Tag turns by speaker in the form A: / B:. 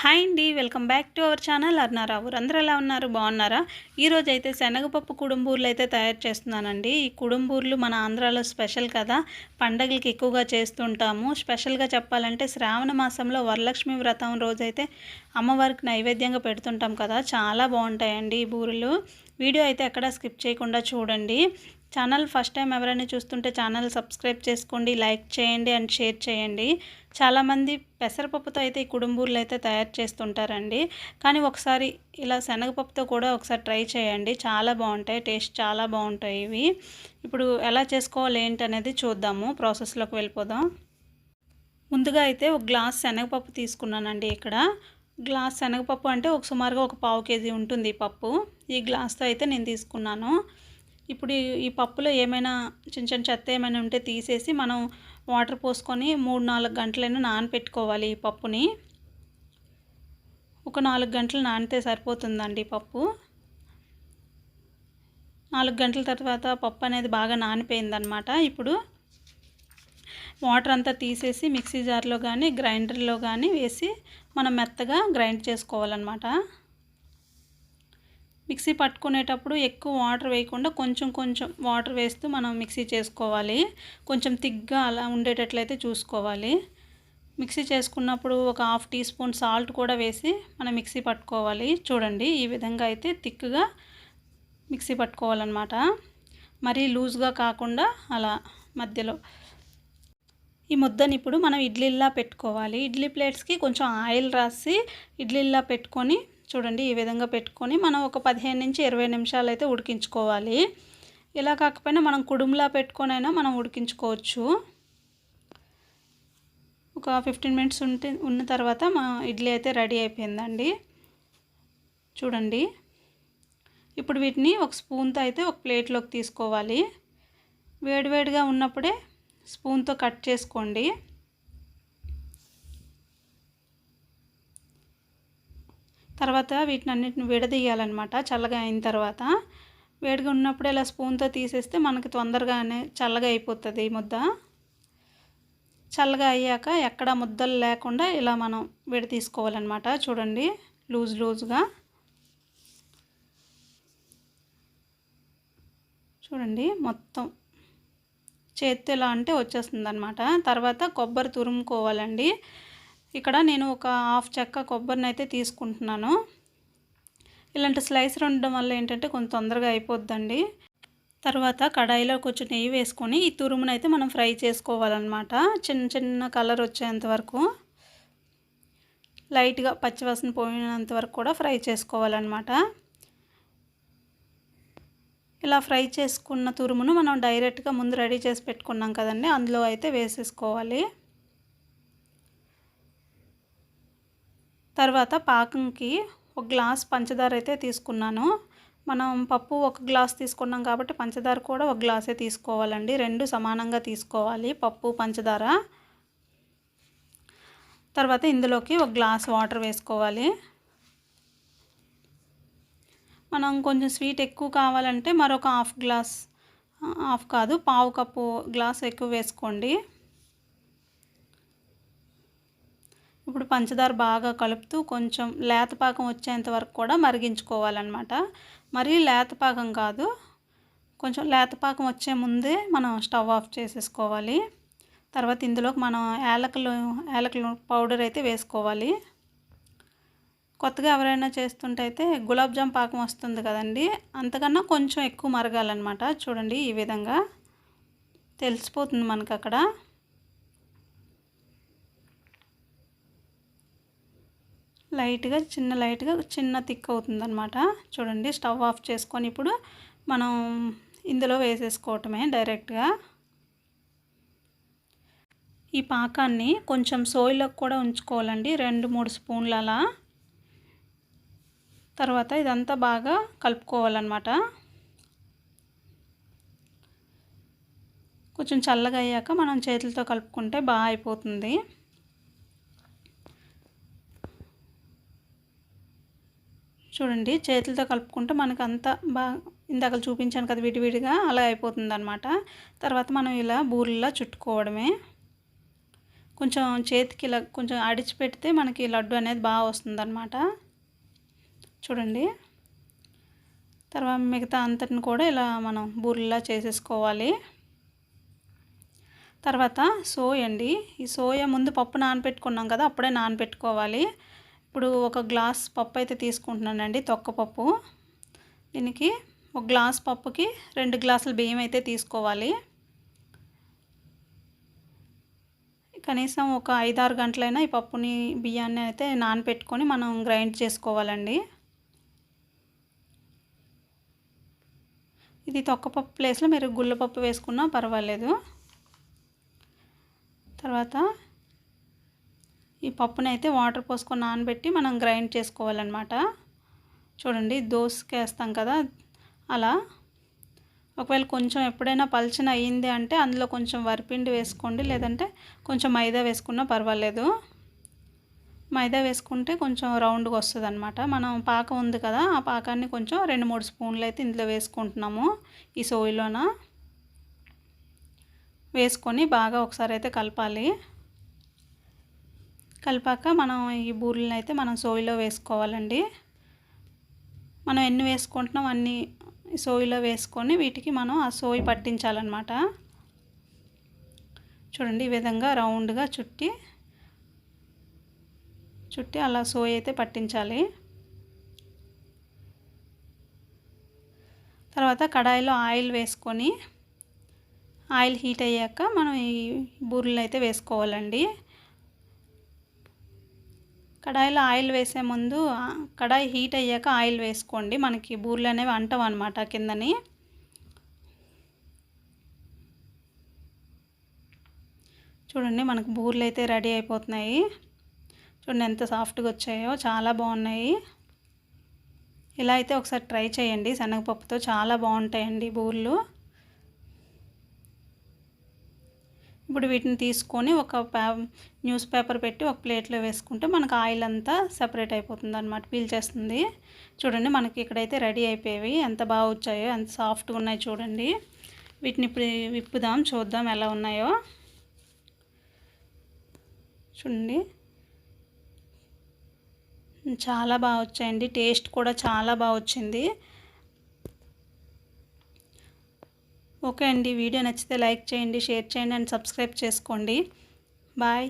A: Hi అండి welcome back to our channel. అర్నారావు అందరూ ఎలా ఉన్నారు? బాగున్నారా? ఈరోజు అయితే శనగపప్పు కుడుంబూర్లు అయితే తయారు చేస్తున్నానండి. ఈ కుడుంబూర్లు మన ఆంధ్రాలో స్పెషల్ కదా. పండగలకి ఎక్కువగా చేస్తుంటాము. స్పెషల్గా చెప్పాలంటే శ్రావణ మాసంలో వరలక్ష్మి వ్రతం రోజైతే అమ్మవారికి నైవేద్యంగా పెడుతుంటాం కదా. చాలా బాగుంటాయండి ఈ బూరెలు. వీడియో అయితే ఎక్కడ స్కిప్ చేయకుండా చూడండి. ఛానల్ ఫస్ట్ టైం ఎవరైనా చూస్తుంటే ఛానల్ సబ్స్క్రైబ్ చేసుకోండి లైక్ చేయండి అండ్ షేర్ చేయండి. చాలామంది పెసరపప్పుతో అయితే ఈ కుడుంబూర్లు అయితే తయారు చేస్తుంటారండి. కానీ ఒకసారి ఇలా శనగపప్పుతో కూడా ఒకసారి ట్రై చేయండి. చాలా బాగుంటాయి టేస్ట్ చాలా బాగుంటాయి ఇవి. ఇప్పుడు ఎలా చేసుకోవాలి ఏంటి అనేది చూద్దాము. ప్రాసెస్లోకి వెళ్ళిపోదాం. ముందుగా అయితే ఒక గ్లాస్ శనగపప్పు తీసుకున్నానండి ఇక్కడ. గ్లాస్ శనగపప్పు అంటే ఒక సుమారుగా ఒక పావు కేజీ ఉంటుంది ఈ పప్పు. ఈ గ్లాస్తో అయితే నేను తీసుకున్నాను. ఇప్పుడు ఈ- పప్పులో ఏమైనా చిన్న చిన్న చెత్త ఏమైనా ఉంటే తీసేసి మనం వాటర్ పోసుకొని మూడు నాలుగు గంటలైనా నానపెట్టుకోవాలి ఈ పప్పుని. ఒక నాలుగు గంటలు నానితే సరిపోతుందండి ఈ పప్పు. నాలుగు గంటల తర్వాత పప్పు అనేది బాగా నానిపోయిందనమాట ఇప్పుడు వాటర్ అంతా తీసేసి మిక్సీ జార్లో కానీ గ్రైండర్లో కానీ వేసి మనం మెత్తగా గ్రైండ్ చేసుకోవాలన్నమాట. మిక్సీ పట్టుకునేటప్పుడు ఎక్కువ వాటర్ వేయకుండా కొంచెం కొంచెం వాటర్ వేస్తూ మనం మిక్సీ చేసుకోవాలి. కొంచెం తిగ్గా అలా ఉండేటట్లయితే చూసుకోవాలి. మిక్సీ చేసుకున్నప్పుడు ఒక హాఫ్ టీ స్పూన్ సాల్ట్ కూడా వేసి మనం మిక్సీ పట్టుకోవాలి. చూడండి ఈ విధంగా అయితే థిక్గా మిక్సీ పట్టుకోవాలన్నమాట. మరీ లూజ్గా కాకుండా అలా మధ్యలో. ఈ ముద్దని ఇప్పుడు మనం ఇడ్లీలా పెట్టుకోవాలి. ఇడ్లీ ప్లేట్స్కి కొంచెం ఆయిల్ రాసి ఇడ్లీలా పెట్టుకొని చూడండి ఈ విధంగా పెట్టుకొని మనం ఒక పదిహేను నుంచి ఇరవై నిమిషాలు అయితే ఉడికించుకోవాలి. ఇలా కాకపోయినా మనం కుడుములా పెట్టుకొనైనా మనం ఉడికించుకోవచ్చు. ఒక ఫిఫ్టీన్ మినిట్స్ ఉంటే ఉన్న తర్వాత మా ఇడ్లీ అయితే రెడీ అయిపోయిందండి. చూడండి. ఇప్పుడు వీటిని ఒక స్పూన్తో అయితే ఒక ప్లేట్లోకి తీసుకోవాలి. వేడివేడిగా ఉన్నప్పుడే స్పూన్తో కట్ చేసుకోండి. తర్వాత వీటిని అన్నిటిని విడదీయాలన్నమాట చల్లగా అయిన తర్వాత. వేడిగా ఉన్నప్పుడు ఇలా స్పూన్తో తీసేస్తే మనకి తొందరగానే చల్లగా అయిపోతుంది ఈ ముద్ద. చల్లగా అయ్యాక ఎక్కడ ముద్దలు లేకుండా ఇలా మనం విడ తీసుకోవాలన్నమాట చూడండి లూజ్ లూజ్గా. చూడండి మొత్తం చేత్తో అంటే వచ్చేస్తుంది అనమాట తర్వాత కొబ్బరి తురుముకోవాలండి. ఇక్కడ నేను ఒక హాఫ్ చెక్క కొబ్బరిని అయితే తీసుకుంటున్నాను. ఇలాంటి స్లైస్ ఉండడం వల్ల ఏంటంటే కొంచెం తొందరగా అయిపోద్దండి. తర్వాత కడాయిలో కొంచెం నెయ్యి వేసుకొని ఈ తురుమును అయితే మనం ఫ్రై చేసుకోవాలన్నమాట. చిన్న చిన్న కలర్ వచ్చేంత వరకు. లైట్గా పచ్చివాసన పోయినంత వరకు కూడా ఫ్రై చేసుకోవాలన్నమాట. ఇలా ఫ్రై చేసుకున్న తురుమును మనం డైరెక్ట్గా ముందు రెడీ చేసి పెట్టుకున్నాం కదండి అందులో అయితే వేసేసుకోవాలి. తర్వాత పాకంకి ఒక గ్లాస్ పంచదార అయితే తీసుకున్నాను. మనం పప్పు ఒక గ్లాస్ తీసుకున్నాం కాబట్టి పంచదార కూడా ఒక గ్లాసే తీసుకోవాలండి. రెండు సమానంగా తీసుకోవాలి పప్పు పంచదార. తర్వాత ఇందులోకి ఒక గ్లాస్ వాటర్ వేసుకోవాలి. మనం కొంచెం స్వీట్ ఎక్కువ కావాలంటే మరొక హాఫ్ గ్లాస్ హాఫ్ కాదు పావు కప్పు గ్లాస్ ఎక్కువ వేసుకోండి. ఇప్పుడు పంచదార బాగా కలుపుతూ కొంచెం లేతపాకం వచ్చేంత వరకు కూడా మరిగించుకోవాలన్నమాట. మరీ లేతపాకం కాదు కొంచెం లేతపాకం వచ్చే ముందే మనం స్టవ్ ఆఫ్ చేసేసుకోవాలి. తర్వాత ఇందులోకి మనం యాలకులు యాలకులు పౌడర్ అయితే వేసుకోవాలి. కొత్తగా ఎవరైనా చేస్తుంటే అయితే గులాబ్ జామ్ పాకం వస్తుంది కదండి అంతకన్నా కొంచెం ఎక్కువ మరగాలన్నమాట. చూడండి ఈ విధంగా. తెలిసిపోతుంది మనకు అక్కడ లైట్గా చిన్న లైట్గా చిన్న థిక్ అవుతుందన్నమాట. చూడండి స్టవ్ ఆఫ్ చేసుకొని ఇప్పుడు మనం ఇందులో వేసేసుకోవటమే డైరెక్ట్గా. ఈ పాకాన్ని కొంచెం సోయిలోకి కూడా ఉంచుకోవాలండి రెండు మూడు స్పూన్ల అలా. తర్వాత ఇదంతా బాగా కలుపుకోవాలన్నమాట. కొంచెం చల్లగా అయ్యాక మనం చేతులతో కలుపుకుంటే బాగా అయిపోతుంది. చూడండి చేతులతో కలుపుకుంటే మనకు అంతా బాగా ఇందాక చూపించాను కదా విడివిడిగా అలా అయిపోతుంది అనమాట తర్వాత మనం ఇలా బూరెలా చుట్టుకోవడమే. కొంచెం చేతికి ఇలా కొంచెం అడిచిపెడితే మనకి లడ్డు అనేది బాగా వస్తుందన్నమాట. చూడండి. తర్వాత మిగతా అంతటిని కూడా ఇలా మనం బూరెలా చేసేసుకోవాలి. తర్వాత సోయ అండి. ఈ సోయ ముందు పప్పు నానబెట్టుకున్నాం కదా అప్పుడే నానబెట్టుకోవాలి ఇప్పుడు ఒక గ్లాస్ పప్పు అయితే తీసుకుంటున్నానండి తొక్క పప్పు. దీనికి ఒక గ్లాస్ పప్పుకి రెండు గ్లాసుల బియ్యం అయితే తీసుకోవాలి. కనీసం ఒక ఐదారు గంటలైనా ఈ పప్పుని బియ్యాన్ని అయితే నానపెట్టుకొని మనం గ్రైండ్ చేసుకోవాలండి. ఇది తొక్కపప్పు ప్లేస్లో మీరు గుళ్ళపప్పు వేసుకున్నా పర్వాలేదు. తర్వాత ఈ పప్పుని అయితే వాటర్ పోసుకొని నానబెట్టి మనం గ్రైండ్ చేసుకోవాలన్నమాట. చూడండి దోసకి వేస్తాం కదా అలా. ఒకవేళ కొంచెం ఎప్పుడైనా పల్చన అయ్యింది అంటే అందులో కొంచెం వరిపిండి వేసుకోండి లేదంటే కొంచెం మైదా వేసుకున్నా పర్వాలేదు. మైదా వేసుకుంటే కొంచెం రౌండ్గా వస్తుంది అనమాట మనం పాకం ఉంది కదా ఆ పాకాన్ని కొంచెం రెండు మూడు స్పూన్లు అయితే ఇందులో వేసుకుంటున్నాము ఈ సోయిలోన. వేసుకొని బాగా ఒకసారి అయితే కలపాలి. కలిపాక మనం ఈ బూరెలను అయితే మనం సోయిలో వేసుకోవాలండి. మనం ఎన్ని వేసుకుంటున్నాం అన్ని సోయిలో వేసుకొని వీటికి మనం ఆ సోయి పట్టించాలన్నమాట. చూడండి ఈ విధంగా రౌండ్గా చుట్టి చుట్టి అలా సోయి అయితే పట్టించాలి. తర్వాత కడాయిలో ఆయిల్ వేసుకొని ఆయిల్ హీట్ అయ్యాక మనం ఈ బూరెలు అయితే వేసుకోవాలండి. కడాయిలో ఆయిల్ వేసే ముందు కడాయి హీట్ అయ్యాక ఆయిల్ వేసుకోండి. మనకి బూరెలు అనేవి అంటాం అనమాట కిందని. చూడండి మనకు బూరెలు అయితే రెడీ అయిపోతున్నాయి. చూడండి ఎంత సాఫ్ట్గా వచ్చాయో చాలా బాగున్నాయి. ఇలా అయితే ఒకసారి ట్రై చేయండి. శనగపప్పుతో చాలా బాగుంటాయండి బూర్లు. ఇప్పుడు వీటిని తీసుకొని ఒక న్యూస్ పేపర్ పెట్టి ఒక ప్లేట్లో వేసుకుంటే మనకు ఆయిల్ అంతా సెపరేట్ అయిపోతుంది అనమాట పీల్చేస్తుంది చూడండి మనకి ఇక్కడైతే రెడీ అయిపోయేవి ఎంత బాగా వచ్చాయో ఎంత సాఫ్ట్గా ఉన్నాయి చూడండి. వీటిని ఇప్పుడు విప్పుదాం చూద్దాం ఎలా ఉన్నాయో. చూడండి. చాలా బాగా వచ్చాయండి టేస్ట్ కూడా చాలా బాగా వచ్చింది. ఓకే అండి. వీడియో నచ్చితే లైక్ చేయండి షేర్ చేయండి అండ్ సబ్స్క్రైబ్ చేసుకోండి. బాయ్.